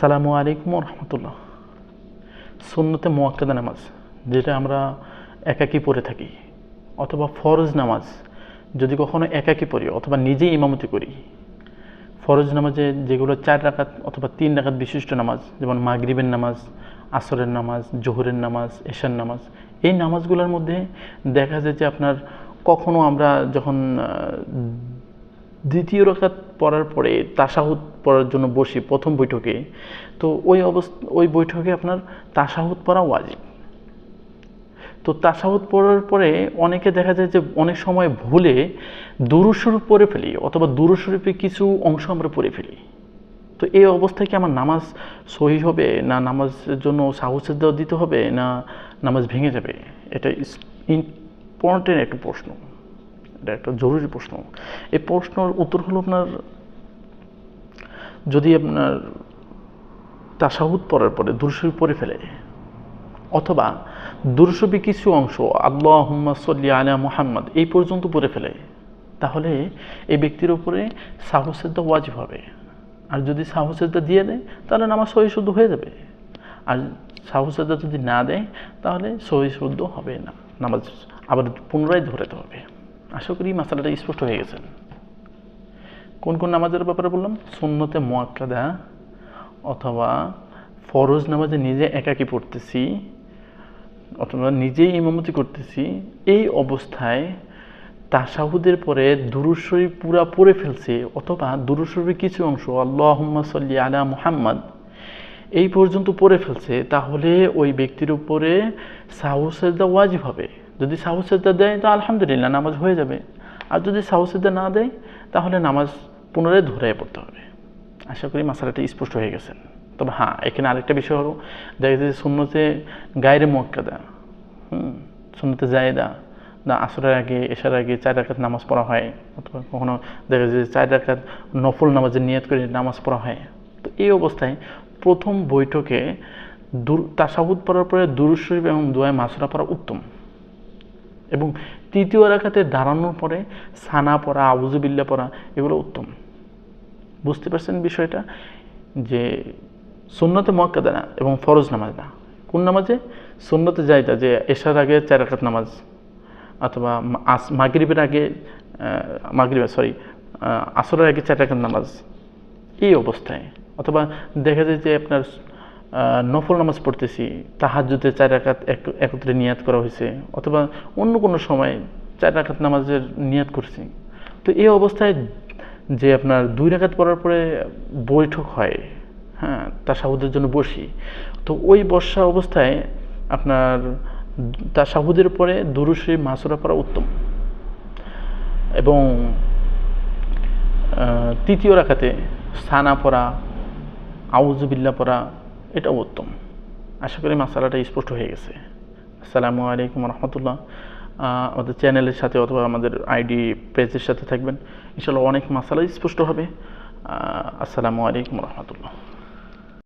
সালামু আলাইকুম রহমতুল্লাহ। সুন্নতে মোয়াক্কাদা নামাজ, যেটা আমরা একাকী পড়ে থাকি, অথবা ফরজ নামাজ, যদি কখনো একাকী পড়ি, অথবা নিজেই ইমামতি করি, ফরজ নামাজে যেগুলো চার রাকাত অথবা তিন রাকাত বিশিষ্ট নামাজ, যেমন মাগরিবের নামাজ, আসরের নামাজ, জোহরের নামাজ, এশার নামাজ, এই নামাজগুলোর মধ্যে দেখা যায় যে আপনার কখনো আমরা যখন দ্বিতীয় রকাত পড়ার পরে তাসাহুদ পড়ার জন্য বসি প্রথম বৈঠকে, তো ওই অবস্থা, ওই বৈঠকে আপনার তাসাহুদ পড়া ওয়াজিব। তো তাসাহুদ পড়ার পরে অনেকে দেখা যায় যে অনেক সময় ভুলে দুরুস্বরূপ পড়ে ফেলি অথবা দুরুস্বরূপে কিছু অংশ আমরা পড়ে ফেলি। তো এই অবস্থায় কি আমার নামাজ সহি হবে না নামাজের জন্য সাহসের দিতে হবে না নামাজ ভেঙে যাবে? এটা ইম্পর্টেন্ট একটা প্রশ্ন। এটা একটা জরুরি প্রশ্ন। এই প্রশ্নের উত্তর হলো আপনার, যদি আপনার তাসাহুদ পড়ার পরে দুরুশরীফ পড়ে ফেলে, অথবা দুরুশবি কিছু অংশ আল্লাহ সল্লি আলা মুহাম্মদ এই পর্যন্ত পড়ে ফেলে, তাহলে এই ব্যক্তির উপরে সাহসেদ্দা ওয়াজিব হবে। আর যদি সাহসেদ্দা দিয়ে দেয়, তাহলে নামাজ সহি শুদ্ধ হয়ে যাবে। আর সাহসেদ্দা যদি না দেয়, তাহলে সহি শুদ্ধ হবে না। নামাজ আবার পুনরায় ধরাতে হবে। আশা করি মাসালাটা স্পষ্ট হয়ে গেছেন কোন কোন নামাজের ব্যাপারে বললাম? সুন্নতে মোয়াক্কাদা অথবা ফরজ নামাজে নিজে একাকি পড়তেছি অথবা নিজেই ইমামতি করতেছি, এই অবস্থায় তাসাহুদের পরে দুরুশরী পুরা পড়ে ফেলছে অথবা দুরুশরীর কিছু অংশ আল্লাহ সাল্লি আলা মুহাম্মদ, এই পর্যন্ত পড়ে ফেলছে, তাহলে ওই ব্যক্তির উপরে সাহসেদা ওয়াজিব হবে। যদি সাহসেদা দেয়, তো আলহামদুলিল্লাহ নামাজ হয়ে যাবে। আর যদি সাহসেদা না দেয়, তাহলে নামাজ পুনরায় ধরে পড়তে হবে। আশা করি মাসালাটা স্পষ্ট হয়ে গেছেন তবে হ্যাঁ এখানে আরেকটা বিষয় হলো, দেখা যাচ্ছে শূন্যতে গায়ের মক্কাদা হুম শূন্যতে জায়দা, না, আসরের আগে এসার আগে চার রাকাত নামাজ পড়া হয়, অথবা কখনো দেখা যায় যে চার রাকাত নফল নামাজের নিয়ত করে নামাজ পড়া হয়। তো এই অবস্থায় প্রথম বৈঠকে দূর তাসাবুদ পড়ার পরে দুরুশরীফ এবং দোয়ায় মাসুরা পড়া উত্তম। এবং তৃতীয় রাখাতে দাঁড়ানোর পরে সানা পড়া আউজুবিল্লা পড়া, এগুলো উত্তম। বুঝতে পারছেন বিষয়টা? যে সুন্নতে মক্কাদা না এবং ফরজ নামাজ না। কোন নামাজে? সুন্নতে যাইতা, যে এশার আগে চার রাকাত নামাজ, অথবা আস, মাগরিবের আগে মাগরিবের সরি আসরের আগে চার রাকাত নামাজ। এই অবস্থায়। অথবা দেখা যায় যে আপনার নফল নামাজ পড়তেছি তাহাজ্জুদে চার রাকাত এক- একত্রে নিয়াত করা হয়েছে, অথবা অন্য কোনো সময় চার রাকাত নামাজের নিয়াত করছি। তো এই অবস্থায় যে আপনার দুই রাকাত পড়ার পরে বৈঠক হয় হ্যাঁ তাসাহুদের জন্য বসি, তো ওই বর্ষা অবস্থায় আপনার তাসাহুদের পরে দুরুশ্রী মাসুরা পড়া উত্তম। এবং তৃতীয় রাখাতে সানা পড়া আউজুবিল্লা পড়া এটাও উত্তম। আশা করি মাসালাটা স্পষ্ট হয়ে গেছে। আসসালামু আলাইকুম রহমতুল্লাহ। আমাদের চ্যানেলের সাথে অথবা আমাদের আইডি পেজের সাথে থাকবেন। ইনশাল্লাহ অনেক মাসালা স্পষ্ট হবে। আসসালামু আলাইকুম রহমতুল্লাহ।